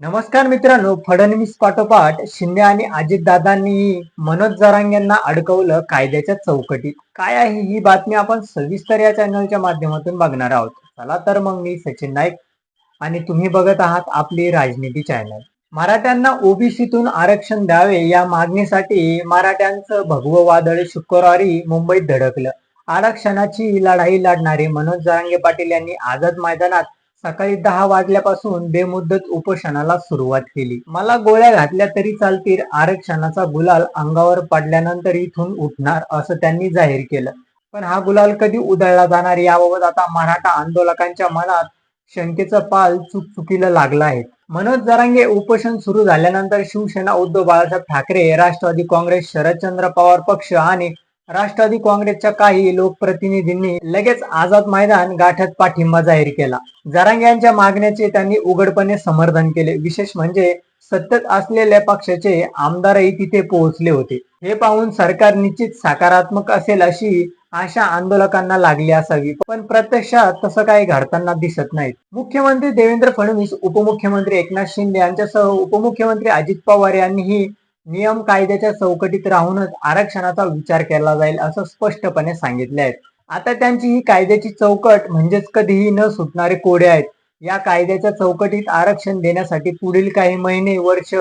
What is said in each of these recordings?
नमस्कार मित्रांनो फडणवीस पाठोपाठ शिंदे आणि अजितदादांनी मनोज जरांग यांना अडकवलं कायद्याच्या चौकटीत. काय आहे ही बातमी आपण सविस्तर या चॅनलच्या माध्यमातून बघणार आहोत. चला तर मग मी सचिन नाईक आणि तुम्ही बघत आहात आपली राजनीती चॅनल. मराठ्यांना ओबीसीतून आरक्षण द्यावे या मागणीसाठी मराठ्यांचं भगवं वादळ शुक्रवारी मुंबईत धडकलं. आरक्षणाची लढाई लढणारे मनोज जरांगे पाटील यांनी आझाद मैदानात सकाळी दहा वाजल्यापासून बेमुद्दत उपोषणाला सुरुवात केली. मला गोळ्या घातल्या तरी चालतील आरक्षणाचा गुलाल अंगावर पडल्यानंतर इथून उठणार असं त्यांनी जाहीर केलं. पण हा गुलाल कधी उधळला जाणार याबाबत आता मराठा आंदोलकांच्या मनात शंकेचा पाल चुकचुकीला लागला आहे. मनोज जरांगे उपोषण सुरू झाल्यानंतर शिवसेना उद्धव बाळासाहेब ठाकरे राष्ट्रवादी काँग्रेस शरदचंद्र पवार पक्ष आणि राष्ट्रवादी काँग्रेसच्या काही लोकप्रतिनिधींनी लगेच आझाद मैदान गाठत पाठिंबा जाहीर केला. जरांगे यांच्या मागण्याचे त्यांनी उघडपणे समर्थन केले. विशेष म्हणजे सत्तेत असलेल्या पक्षाचे आमदारही तिथे पोहोचले होते. हे पाहून सरकार निश्चित सकारात्मक असेल अशी आशा आंदोलकांना लागली असावी. पण प्रत्यक्षात तसं काही घडताना दिसत नाहीत. मुख्यमंत्री देवेंद्र फडणवीस उपमुख्यमंत्री एकनाथ शिंदे यांच्यासह उपमुख्यमंत्री अजित पवार यांनीही नियम कायद्याच्या चौकटीत राहूनच आरक्षणाचा विचार केला जाईल असं स्पष्टपणे सांगितले आहे आता त्यांची ही कायद्याची चौकट म्हणजेच कधीही न सुटणारे कोडे आहेत. या कायद्याच्या चौकटीत आरक्षण देण्यासाठी पुढील काही महिने वर्ष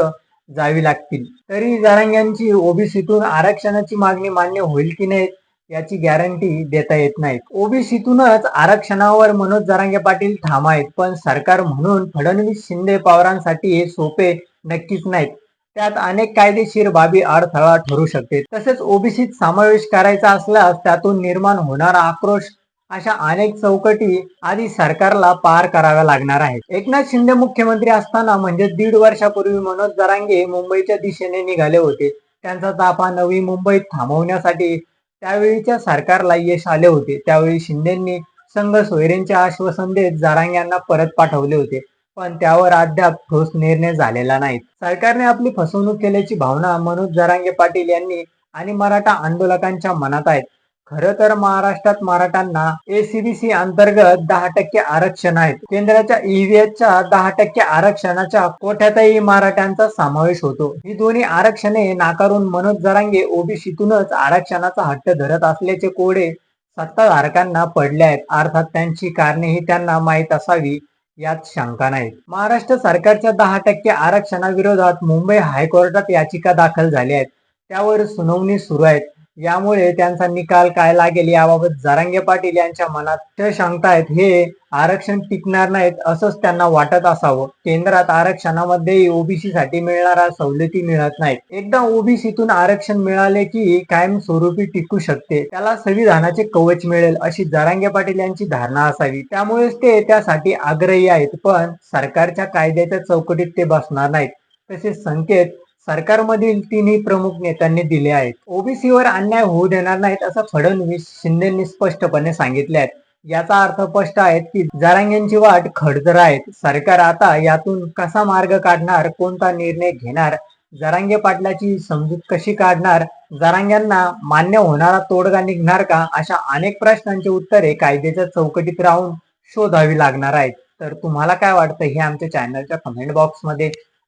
जावी लागतील. तरी जरांग्यांची ओबीसीतून आरक्षणाची मागणी मान्य होईल की नाही याची गॅरंटी देता येत नाही. ओबीसीतूनच आरक्षणावर मनोज जरांगे पाटील ठाम आहेत पण सरकार म्हणून फडणवीस शिंदे पवारांसाठी हे सोपे नक्कीच नाहीत. त्यात अनेक कायदेशीर बाबी अडथळा ठरू शकते. तसेच ओबीसीत समावेश करायचा असल्यास त्यातून निर्माण होणारा आक्रोश अशा अनेक चौकटी आधी सरकारला पार कराव्या लागणार आहेत. एकनाथ शिंदे मुख्यमंत्री असताना म्हणजे दीड वर्षापूर्वी मनोज जरांगे मुंबईच्या दिशेने निघाले होते. त्यांचा ताफा नवी मुंबईत थांबवण्यासाठी त्यावेळीच्या सरकारला यश आले होते. त्यावेळी शिंदेंनी संघ सोयरेंचे आश्वासन देत जरांगे यांना परत पाठवले होते. पण त्यावर अद्याप ठोस निर्णय झालेला नाही. सरकारने आपली फसवणूक केल्याची भावना मनोज जरांगे पाटील यांनी आणि मराठा आंदोलकांच्या मनात आहेत. खरं तर महाराष्ट्रात मराठ्यांना एसीबीसी अंतर्गत दहा टक्के आरक्षण आहेत. केंद्राच्या ईव्हीएसच्या दहा टक्के आरक्षणाच्या कोठ्यातही मराठ्यांचा समावेश होतो. ही दोन्ही आरक्षणे नाकारून मनोज जरांगे ओबीसीतूनच आरक्षणाचा हट्ट धरत असल्याचे कोडे सत्ताधारकांना पडले आहेत. अर्थात त्यांची कारणेही त्यांना माहीत असावी. यात शंका नाही. महाराष्ट्र सरकारच्या दहा टक्के आरक्षणाविरोधात मुंबई हायकोर्टात याचिका दाखल झाल्या आहेत. त्यावर सुनावणी सुरू आहेत. यामुळे त्यांचा निकाल काय लागेल याबाबत जरांगे पाटील यांच्या मनात ते आहेत. हे आरक्षण टिकणार नाहीत असंच त्यांना वाटत असावं. केंद्रात आरक्षणामध्येही ओबीसी साठी मिळणारा सवलती मिळत नाहीत. एकदा ओबीसीतून आरक्षण मिळाले की कायम स्वरूपी टिकू शकते. त्याला संविधानाचे कवच मिळेल अशी जरांगे पाटील यांची धारणा असावी. त्यामुळेच ते त्यासाठी आग्रही आहेत पण सरकारच्या कायद्याच्या चौकटीत ते बसणार नाहीत. तसेच संकेत सरकारमधील तिन्ही प्रमुख नेत्यांनी दिले आहेत. ओबीसीवर अन्याय होऊ देणार नाहीत असं फडणवीस शिंदेंनी स्पष्टपणे सांगितले आहेत. याचा अर्थ स्पष्ट आहे की जरांग्यांची वाट खडतर आहेत सरकार आता यातून कसा मार्ग काढणार कोणता निर्णय घेणार जरांगे पाटलाची समजूत कशी काढणार जरांग्यांना मान्य होणारा तोडगा निघणार का अशा अनेक प्रश्नांची उत्तरे कायद्याच्या चौकटीत राहून शोधावी लागणार आहेत. तर तुम्हाला काय वाटतं हे आमच्या चॅनलच्या कमेंट बॉक्समध्ये